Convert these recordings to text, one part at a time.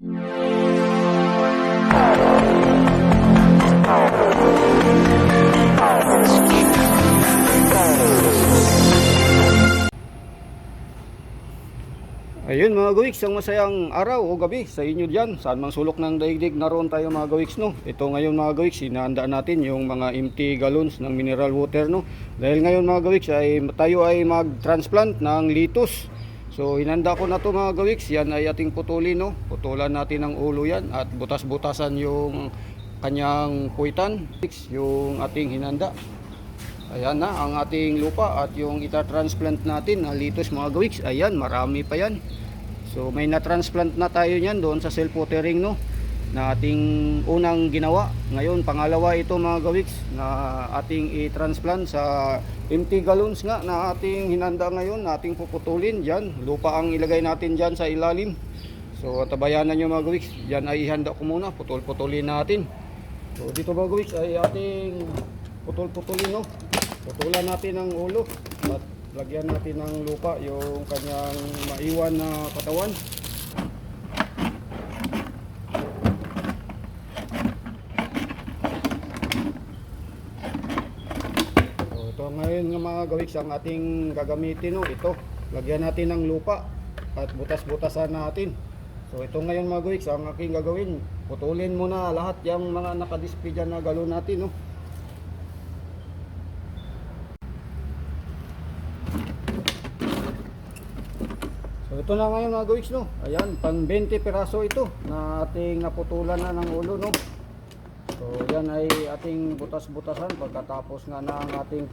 Ayun mga gawiks, ang masayang araw o gabi sa inyo dyan. Saan mang sulok ng daigdig, naroon tayo mga gawiks no. Ito ngayon mga gawiks, hinahanda natin yung mga empty gallons ng mineral water no. Dahil ngayon mga gawiks ay tayo ay mag-transplant ng litos. So hinanda ko na to mga gawiks, yan ay ating putulin no. Putulan natin ang ulo yan at butas-butasan yung kanyang puwitan, yung ating hinanda. Ayan na ang ating lupa at yung ita-transplant natin na litos mga gawiks. Ayan, marami pa yan. So may na-transplant na tayo niyan doon sa self-watering no na ating unang ginawa. Ngayon pangalawa ito mga gawiks na ating i-transplant sa empty gallons nga na ating hinanda ngayon, na ating puputulin diyan. Lupa ang ilagay natin diyan sa ilalim. So tabayanan niyo mga gawiks, diyan ay ihanda ko muna, putol-putulin natin. So dito mga gawiks ay ating putol-putulin no. Putulan natin ang ulo at lagyan natin ng lupa yung kanyang maiwan na katawan. So, ito ngayon nga mga gawiks ang ating gagamitin no. Ito, lagyan natin ng lupa at butas-butasan natin. So ito ngayon mga gawiks ang aking gagawin. Putulin muna lahat yung mga nakadisplay dyan na galon natin no. So ito na ngayon mga gawiks no. Ayan, pang 20 piraso ito na ating naputulan na ng ulo no. So yan ay ating butas-butasan pagkatapos nga ang ating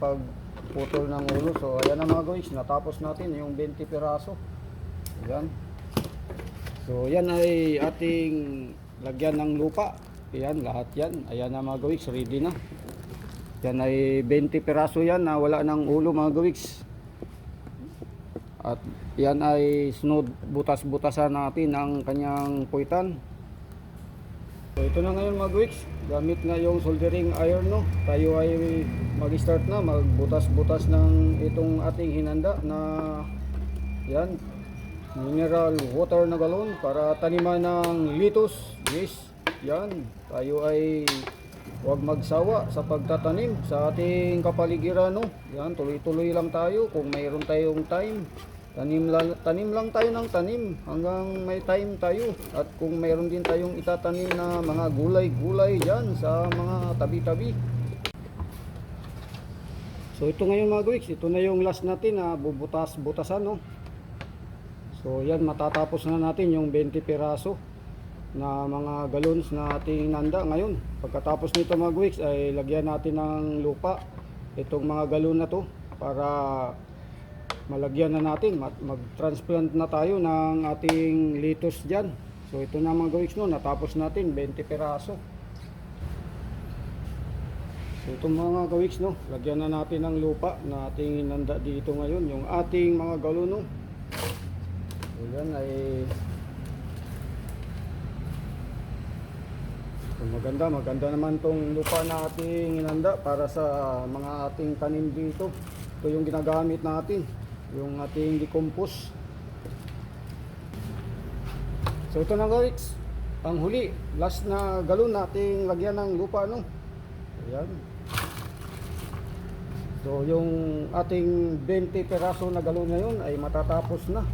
pagputol ng ulo. So ayan na mga gawiks, natapos natin yung 20 piraso. Ayan. So yan ay ating lagyan ng lupa. Ayan, lahat yan. Ayan na mga gawiks, ready na. Yan ay 20 piraso yan na wala ng ulo mga gawiks. At yan ay sunod butas-butasan natin ang kanyang puwitan. So ito na ngayon mga weeks, gamit na yung soldering iron no. Tayo ay mag-start na magbutas-butas ng itong ating hinanda na yan mineral water na galon para taniman ng litos. Yes, yan. Tayo ay huwag magsawa sa pagtatanim sa ating kapaligiran no. Yan, tuloy-tuloy lang tayo kung mayroon tayong time. Tanim lang, tanim lang tayo ng tanim hanggang may time tayo. At kung mayroon din tayong itatanim na mga gulay-gulay dyan sa mga tabi-tabi. So ito ngayon mga guwiks, ito na yung last natin na bubutas-butasan no. So yan matatapos na natin yung 20 piraso na mga galons na ating nanda ngayon. Pagkatapos nito mga guwiks ay lagyan natin ng lupa itong mga galon na to para malagyan na natin. Mag-transplant na tayo ng ating litos dyan. So ito na mga gawiks no? Natapos natin 20 peraso so ito mga gawiks no? Lagyan na natin ng lupa na ating inanda dito ngayon. Yung ating mga galon no? So yan ay so, maganda. Maganda naman tong lupa na ating inanda para sa mga ating tanim dito. Ito yung ginagamit natin yung ating decompose. So ito na guys. Ang huli last na galon nating lagyan ng lupa no? Ayan. So yung ating 20 peraso na galon ngayon ay matatapos na.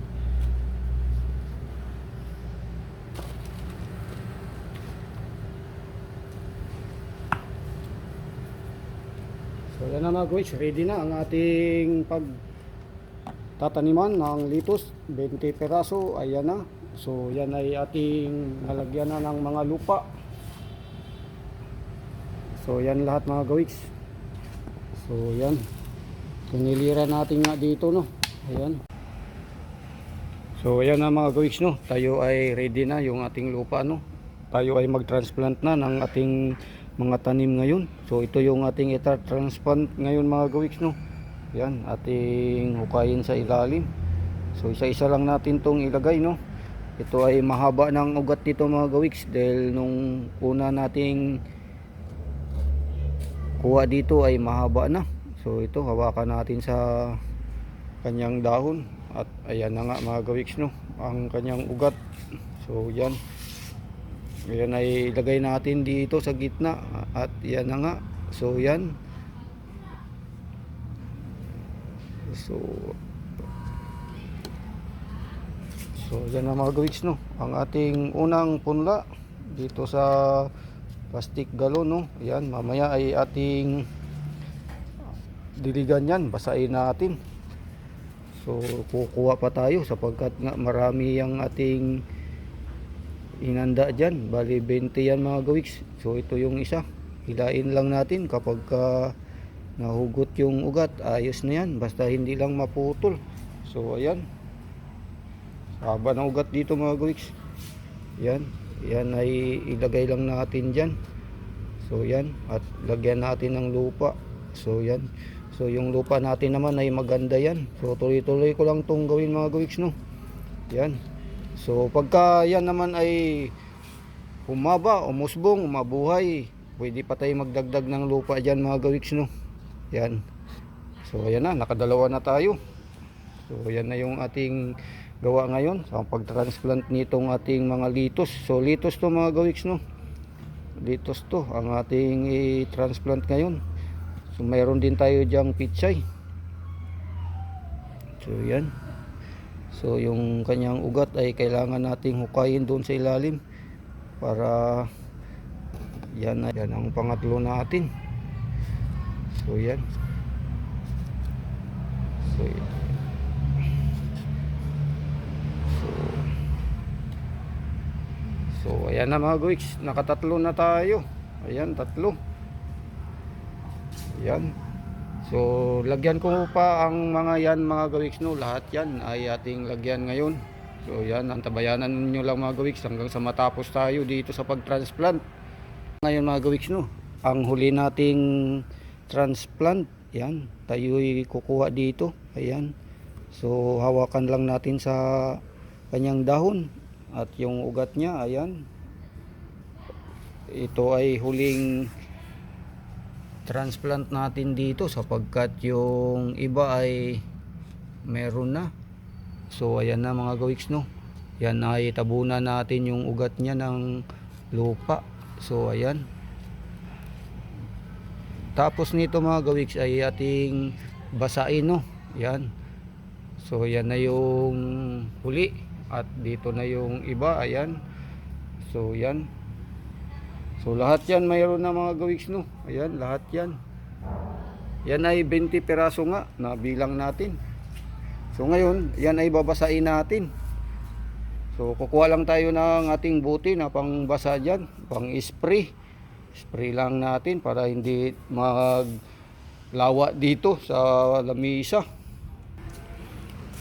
So yan na mga guys, ready na ang ating pag tataniman ng litos 20 peraso ayan na. So yan ay ating nalagyan na ng mga lupa. So yan lahat mga gawiks so yan. Tuniliran natin nga dito no? Ayan. So ayan na mga gawiks no? Tayo ay ready na yung ating lupa no? Tayo ay mag transplant na ng ating mga tanim ngayon. So ito yung ating ita-transplant ngayon mga gawiks no yan, ating hukayin sa ilalim. So isa-isa lang natin tong ilagay no. Ito ay mahaba ng ugat dito mga gawiks dahil nung una nating kuha dito ay mahaba na. So ito hawakan natin sa kanyang dahon at ayan na nga mga gawiks no, ang kanyang ugat. So yan. Ayan ay ilagay natin dito sa gitna at yan na nga. So yan. So So yan na mga gawiks no. Ang ating unang punla dito sa plastic galon no. Ayan mamaya ay ating diligan yan. Basahin natin. So kukuha pa tayo sapagkat nga marami ang ating inanda dyan. Bali 20 yan mga gawiks. So ito yung isa. Hilain lang natin kapag ka nahugot yung ugat. Ayos na yan. Basta hindi lang maputol. So ayan. Haba ng ugat dito mga gawiks. Yan. Yan ay ilagay lang natin dyan. So yan. At lagyan natin ng lupa. So yan. So yung lupa natin naman ay maganda yan. So tuloy-tuloy ko lang tong gawin mga gawiks no. Yan. So pagka yan naman ay humaba, umusbong, mabuhay, pwede pa tayo magdagdag ng lupa dyan mga gawiks no. Yan. So ayan na, nakadalawa na tayo. So yan na yung ating gawa ngayon sa pagtransplant nitong ating mga litos. So litos to mga gawiks no. Litos to ang ating i-transplant ngayon. So mayroon din tayo diyang pichay. So yan. So yung kanyang ugat ay kailangan nating hukayin doon sa ilalim para yan yan ang pangatlo natin. So yan. So yan. So, so ayan na mga guys, nakatatlo na tayo. Ayan, tatlo. Yan. So, lagyan ko pa ang mga yan mga gawiks no. Lahat yan ay ating lagyan ngayon. So, yan. Antabayanan nyo lang mga gawiks hanggang sa matapos tayo dito sa pagtransplant. Ngayon mga gawiks no. Ang huli nating transplant. Yan. Tayo'y kukuha dito. Ayan. So, hawakan lang natin sa kanyang dahon. At yung ugat niya, ayan. Ito ay huling transplant natin dito sapagkat yung iba ay meron na so ayan na mga gawiks no yan ay tabunan natin yung ugat niya ng lupa so ayan tapos nito mga gawiks ay ating basain no yan so yan na yung huli at dito na yung iba ayan so yan So lahat yan mayroon na mga gawiks no. Ayan, lahat yan. Yan ay 20 peraso nga na bilang natin. So ngayon, yan ay babasain natin. So kukuha lang tayo ng ating buti na pangbasa dyan, pang spray. Spray lang natin para hindi maglawa dito sa lamisa.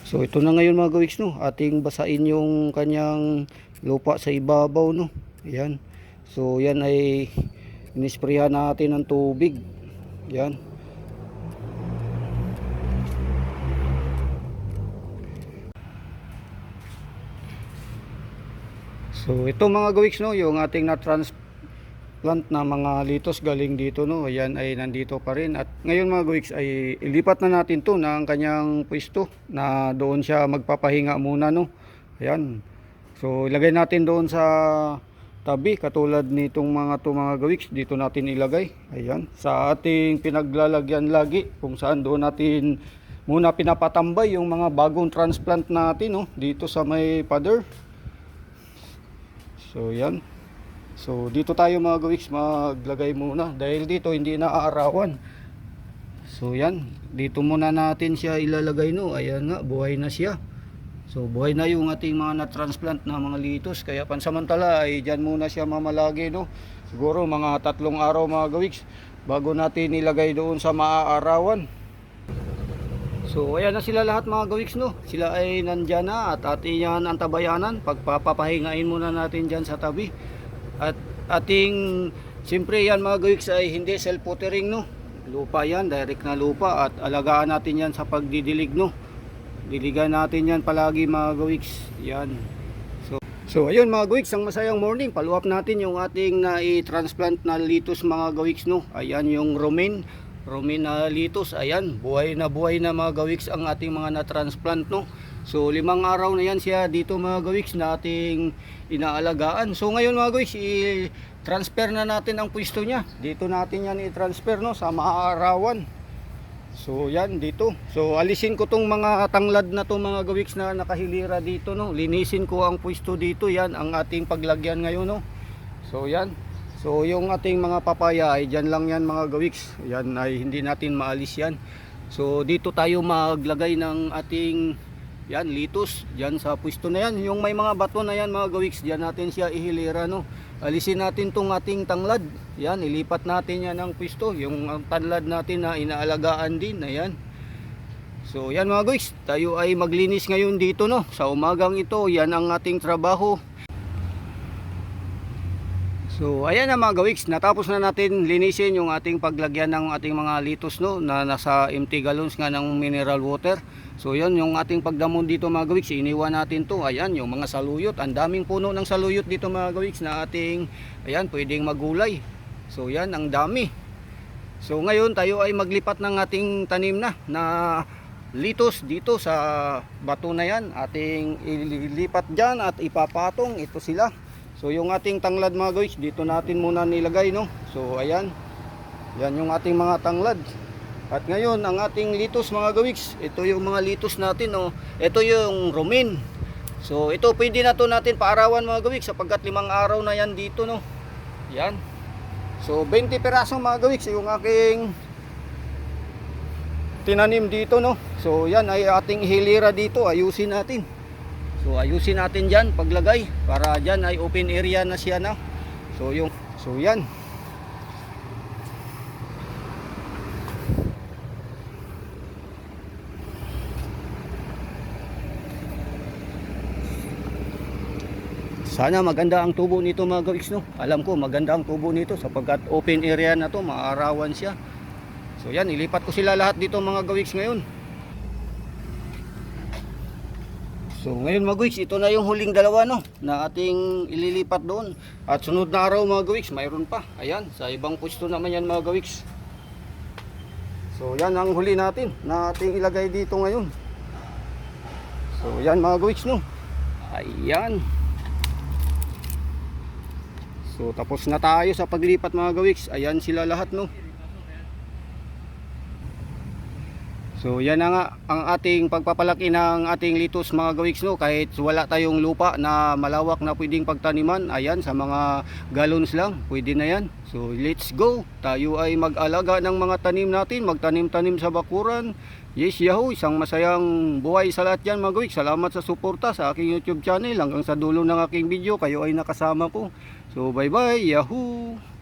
So ito na ngayon mga gawiks no, ating basain yung kanyang lupa sa ibabaw no. Ayan. So yan ay inisprehan natin ng tubig. Yan. So ito mga gawiks no, yung ating na transplant na mga litos galing dito no, yan ay nandito pa rin. At ngayon mga gawiks ay ilipat na natin to ng kanyang pwesto na doon siya magpapahinga muna no. Ayan. So ilagay natin doon sa tabi katulad nitong mga to mga gawiks dito natin ilagay. Ayan. Sa ating pinaglalagyan lagi kung saan doon natin muna pinapatambay yung mga bagong transplant natin no? Dito sa may pader. So yan so dito tayo mga gawiks maglagay muna dahil dito hindi naaarawan so yan dito muna natin siya ilalagay no ayan nga buhay na siya So buhay na yung ating mga na-transplant na mga litos kaya pansamantala ay dyan muna siya mamalagi no. Siguro mga tatlong araw mga gawiks bago natin ilagay doon sa maaarawan. So ayan na sila lahat mga gawiks no. Sila ay nandyan na at ating yan ang tabayanan. Pagpapahingain muna natin dyan sa tabi. At ating siyempre yan mga gawiks ay hindi self-watering no. Lupa yan, direct na lupa at alagaan natin yan sa pagdidilig no? Diligan natin yan palagi mga gawiks yan. So, so ayun mga gawiks ang masayang morning. Up natin yung ating na i-transplant na litos mga gawiks no? Ayan yung romaine romaine na litos ayan buhay na buhay na mga gawiks ang ating mga na-transplant no So limang araw na yan siya dito mga gawiks na ating inaalagaan. So ngayon mga gawiks, i-transfer na natin ang pwesto niya. Dito natin yan i-transfer no, sa maarawan. So yan dito. So alisin ko tong mga tanglad na to mga gawiks na nakahilira dito no. Linisin ko ang pwesto dito. Yan ang ating paglagyan ngayon no. So yan. So yung ating mga papaya ay dyan lang yan mga gawiks. Yan ay hindi natin maalis yan. So dito tayo maglagay ng ating yan litos diyan sa pwesto na yan. Yung may mga bato na yan mga gawiks, diyan natin siya ihilira no. Alisin natin tong ating tanglad. Yan, ilipat natin yan ang pwesto. Yung ang tanlad natin na inaalagaan din, ayan. So yan mga guys, tayo ay maglinis ngayon dito no. Sa umagang ito, yan ang ating trabaho. So ayan na mga gawiks, natapos na natin linisin yung ating paglagyan ng ating mga litos no na nasa empty gallons nga ng mineral water. So yan yung ating pagdamon dito mga gawiks, iniwan natin to. Ayan yung mga saluyot, ang daming puno ng saluyot dito mga gawiks na ating ayan pwedeng magulay. So yan ang dami. So ngayon tayo ay maglipat ng ating tanim na na litos dito sa bato na yan. Ating ililipat dyan at ipapatong ito sila. So yung ating tanglad mga guys, dito natin muna nilagay no. So ayan. Yan yung ating mga tanglad. At ngayon ang ating litos mga gawiks, ito yung mga litos natin no. Ito yung romin. So ito pwede na to natin paarawan mga gawiks sapagkat limang araw na yan dito no. Yan. So 20 peraso mga gawiks yung aking tinanim dito no. So yan ay ating hilira dito, ayusin natin. So ayusin natin diyan paglagay para diyan ay open area na siya na. So yung so yan. Sana maganda ang tubo nito mga gawiks no. Alam ko maganda ang tubo nito sapagkat open area na to, maarawan siya. So yan, ilipat ko sila lahat dito mga gawiks ngayon. So ngayon mga gawiks, ito na yung huling dalawa no na ating ililipat doon. At sunod na araw mga gawiks, mayroon pa. Ayan, sa ibang pwesto naman yan mga gawiks. So yan ang huli natin na ating ilagay dito ngayon. So yan mga gawiks no. Ayan. So tapos na tayo sa paglipat mga gawiks. Ayan sila lahat no. So yan na nga ang ating pagpapalaki ng ating litos mga gawiks no? Kahit wala tayong lupa na malawak na pwedeng pagtaniman ayan sa mga gallons lang pwede na yan. So let's go! Tayo ay mag-alaga ng mga tanim natin magtanim-tanim sa bakuran. Yes yahoo! Isang masayang buhay sa lahat yan mga gawiks. Salamat sa suporta sa aking youtube channel. Hanggang sa dulo ng aking video kayo ay nakasama ko. So bye bye yahoo